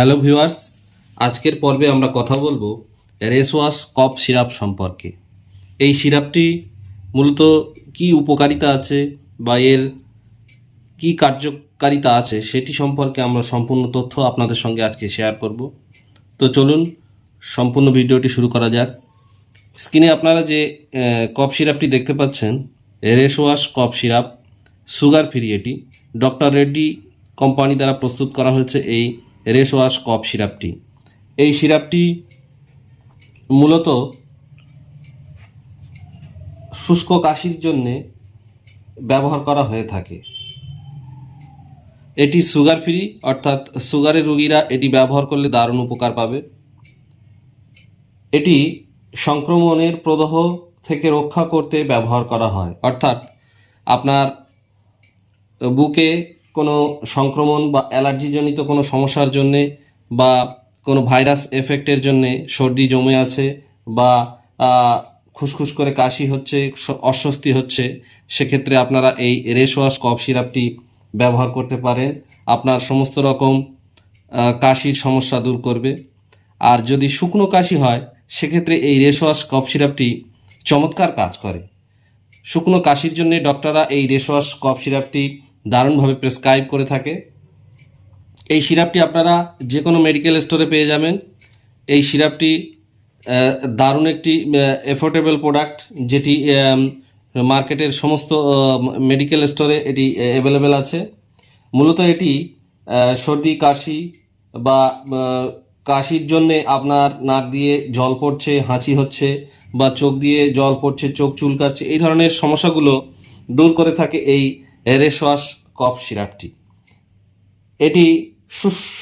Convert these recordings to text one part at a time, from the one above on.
Hello viewers, আজকের পর্বে আমরা কথা বলব রেসওয়াশ কফ সিরাপ সম্পর্কে। এই সিরাপটি মূলত কি উপকারিতা আছে বা এর কি কার্যকারিতা আছে সেটি সম্পর্কে আমরা সম্পূর্ণ তথ্য আপনাদের সঙ্গে আজকে শেয়ার করব। তো চলুন, সম্পূর্ণ ভিডিওটি শুরু করা যাক। স্ক্রিনে আপনারা যে কফ সিরাপটি দেখতে পাচ্ছেন, Reswas cough syrup, sugar free এটি ডক্টর রেড্ডি কোম্পানি দ্বারা প্রস্তুত করা হয়েছে এই রেসওয়াশ কফ সিরাপটি। এই সিরাপটি মূলত শুষ্ক কাশির জন্যে ব্যবহার করা হয়ে থাকে। এটি সুগার ফ্রি, অর্থাৎ সুগারের রোগীরা এটি ব্যবহার করলে দারুণ উপকার পাবে। এটি সংক্রমণের প্রদাহ থেকে রক্ষা করতে ব্যবহার করা হয়। অর্থাৎ আপনার বুকে কোনো সংক্রমণ বা অ্যালার্জিজনিত কোনো সমস্যার জন্যে বা কোনো ভাইরাস এফেক্টের জন্যে সর্দি জমে আছে বা খুসখুস করে কাশি হচ্ছে অস্বস্তি হচ্ছে, সেক্ষেত্রে আপনারা এই রেশওয়াশ কফ সিরাপটি ব্যবহার করতে পারেন। আপনার সমস্ত রকম কাশির সমস্যা দূর করবে। আর যদি শুকনো কাশি হয়, সেক্ষেত্রে এই রেশওয়াশ কফ সিরাপটি চমৎকার কাজ করে। শুকনো কাশির জন্য ডক্টররা এই রেশওয়াশ কফ সিরাপটি দারুণভাবে প্রেসক্রাইব করে থাকে। এই সিরাপটি আপনারা যে কোনো মেডিকেল স্টোরে পেয়ে যাবেন। এই সিরাপটি দারুণ একটি এফোর্ডেবল প্রোডাক্ট যেটি মার্কেটের সমস্ত মেডিকেল স্টোরে এটি অ্যাভেলেবেল আছে। মূলত এটি সর্দি, কাশি বা কাশির জন্যে আপনার নাক দিয়ে জল পড়ছে, হাঁচি হচ্ছে বা চোখ দিয়ে জল পড়ছে, চোখ চুলকাচ্ছে, এই ধরনের সমস্যাগুলো দূর করে থাকে এই রেশওয়াশ কফ সিরাপটি। এটি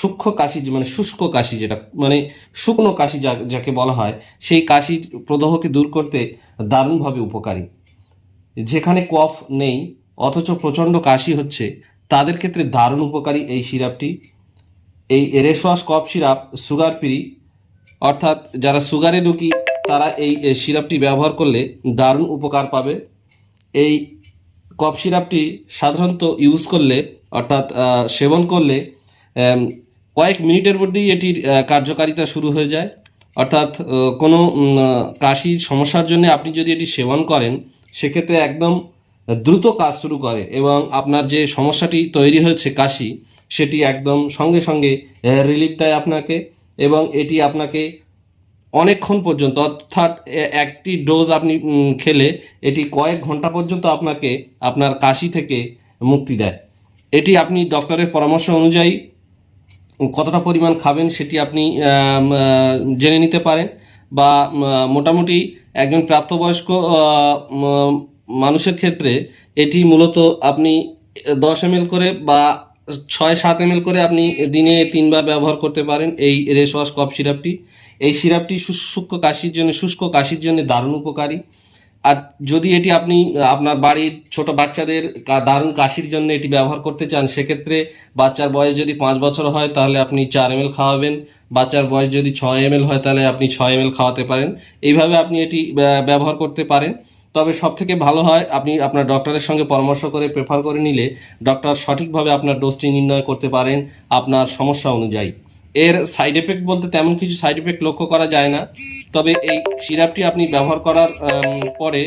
সূক্ষ্ম কাশি মানে শুষ্ক কাশি যেটা মানে শুকনো কাশি যাকে বলা হয়, সেই কাশির প্রদাহকে দূর করতে দারুণভাবে উপকারী। যেখানে কফ নেই, অথচ প্রচণ্ড কাশি হচ্ছে, তাদের ক্ষেত্রে দারুণ উপকারী এই সিরাপটি। এই Reswas cough syrup, sugar free, অর্থাৎ যারা সুগারে রুগী, তারা এই সিরাপটি ব্যবহার করলে দারুণ উপকার পাবে। এই কফ সিরাপটি সাধারণত ইউজ করলে, অর্থাৎ সেবন করলে কয়েক মিনিটের মধ্যেই এটির কার্যকারিতা শুরু হয়ে যায়। অর্থাৎ কোনো কাশির সমস্যার জন্য আপনি যদি এটি সেবন করেন, সেক্ষেত্রে একদম দ্রুত কাজ শুরু করে এবং আপনার যে সমস্যাটি তৈরি হয়েছে কাশি, সেটি একদম সঙ্গে সঙ্গে রিলিফ দেয় আপনাকে এবং এটি আপনাকে অনেকক্ষণ পর্যন্ত, অর্থাৎ একটি ডোজ আপনি খেলে এটি কয়েক ঘণ্টা পর্যন্ত আপনাকে আপনার কাশি থেকে মুক্তি দেয়। এটি আপনি ডক্টরের পরামর্শ অনুযায়ী কতটা পরিমাণ খাবেন সেটি আপনি জেনে নিতে পারেন বা মোটামুটি একজন প্রাপ্তবয়স্ক মানুষের ক্ষেত্রে এটি মূলত আপনি দশ এম করে বা ছয় সাত এম করে আপনি দিনে তিনবার ব্যবহার করতে পারেন এই রেশওয়াশ কফ সিরাপটি। এই সিরাপটি শুষ্ক কাশির জন্য, শুষ্ক কাশির জন্য দারুণ উপকারী। আর যদি এটি আপনি, আপনার বাড়ির ছোট বাচ্চাদের দারুণ কাশির জন্য এটি ব্যবহার করতে চান, সেক্ষেত্রে বাচ্চার বয়স যদি পাঁচ বছর হয়, তাহলে আপনি চার এম খাওয়াবেন। বাচ্চার বয়স যদি ছয় এম হয়, তাহলে আপনি ছয় এম খাওয়াতে পারেন। এইভাবে আপনি এটি ব্যবহার করতে পারেন। তবে সব থেকে ভালো হয়, আপনি আপনার ডক্টরের সঙ্গে পরামর্শ করে প্রেফার করে নিলে, ডক্টর সঠিকভাবে আপনার ডোজটি নির্ণয় করতে পারেন, আপনার সমস্যা অনুযায়ী। এর সাইড এফেক্ট বলতে তেমন কিছু সাইড এফেক্ট লক্ষ্য করা যায় না। তবে এই সিরাপটি আপনি ব্যবহার করার পরে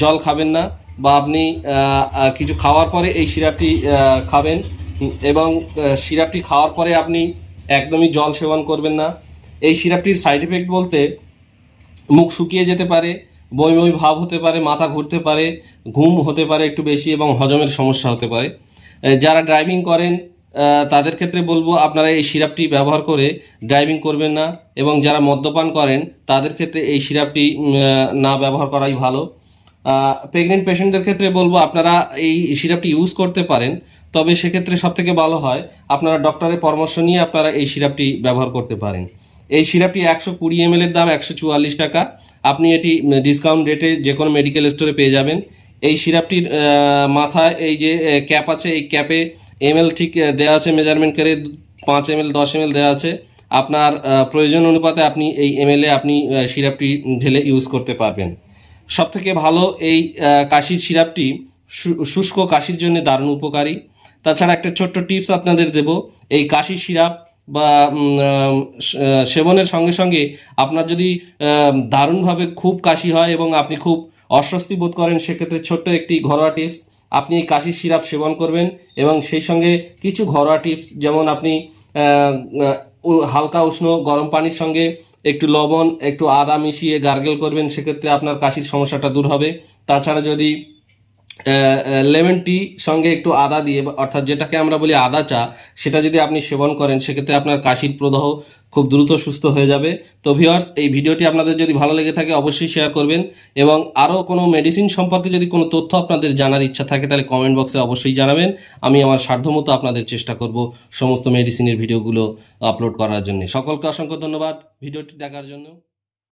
জল খাবেন না বা আপনি কিছু খাওয়ার পরে এই সিরাপটি খাবেন। এবং সিরাপটি খাওয়ার পরে আপনি একদমই জল সেবন করবেন না। এই সিরাপটির সাইড এফেক্ট বলতে মুখ শুকিয়ে যেতে পারে বই বমি ভাব হতে পারে, মাথা ঘুরতে পারে, ঘুম হতে পারে একটু বেশি এবং হজমের সমস্যা হতে পারে। যারা ড্রাইভিং করেন তাদের ক্ষেত্রে বলব, আপনারা এই সিরাপটি ব্যবহার করে ড্রাইভিং করবেন না এবং যারা মদ্যপান করেন, তাদের ক্ষেত্রে এই সিরাপটি না ব্যবহার করাই ভালো। প্রেগনেন্ট পেশেন্টদের ক্ষেত্রে বলব, আপনারা এই সিরাপটি ইউজ করতে পারেন, তবে সেক্ষেত্রে সবথেকে ভালো হয়, আপনারা ডক্টরের পরামর্শ নিয়ে আপনারা এই সিরাপটি ব্যবহার করতে পারেন। এই সিরাপটি একশো কুড়ি এম এর দাম একশো চুয়াল্লিশ টাকা। আপনি এটি ডিসকাউন্ট রেটে যে কোনো মেডিকেল স্টোরে পেয়ে যাবেন। এই সিরাপটির মাথায় এই যে ক্যাপ আছে, এই ক্যাপে এম ঠিক দেওয়া আছে মেজারমেন্ট করে পাঁচ এম এল দশ এম এল দেওয়া আছে। আপনার প্রয়োজন অনুপাতে আপনি এই এম আপনি সিরাপটি ঢেলে ইউজ করতে পারবেন। সবথেকে ভালো এই কাশির সিরাপটি শুষ্ক কাশির জন্য দারুণ উপকারী। তাছাড়া একটা ছোট্ট টিপস আপনাদের দেব, এই কাশির সিরাপ বা সেবনের সঙ্গে সঙ্গে আপনার যদি দারুণভাবে খুব কাশি হয় এবং আপনি খুব অস্বস্তি বোধ করেন, সেক্ষেত্রে ছোট্ট একটি ঘরোয়া টিপস আপনি এই কাশির সিরাপ সেবন করবেন এবং সেই সঙ্গে কিছু ঘরোয়া টিপস, যেমন আপনি হালকা উষ্ণ গরম পানির সঙ্গে একটু লবণ, একটু আদা মিশিয়ে গার্গেল করবেন, সেক্ষেত্রে আপনার কাশির সমস্যাটা দূর হবে। তাছাড়া যদি লেমন টি সঙ্গে একটু আদা দিয়ে, অর্থাৎ যেটাকে আমরা বলি আদা চা, সেটা যদি আপনি সেবন করেন, সেক্ষেত্রে আপনার কাশির প্রদাহ খুব দ্রুত সুস্থ হয়ে যাবে। তো ভিউয়ার্স এই ভিডিওটি আপনাদের যদি ভালো লেগে থাকে, অবশ্যই শেয়ার করবেন। এবং আরও কোনো মেডিসিন সম্পর্কে যদি কোনো তথ্য আপনাদের জানার ইচ্ছা থাকে, তাহলে কমেন্ট বক্সে অবশ্যই জানাবেন। আমি আমার সাধ্যমতো আপনাদের চেষ্টা করব সমস্ত মেডিসিনের ভিডিওগুলো আপলোড করার জন্য। সকলকে অসংখ্য ধন্যবাদ ভিডিওটি দেখার জন্য।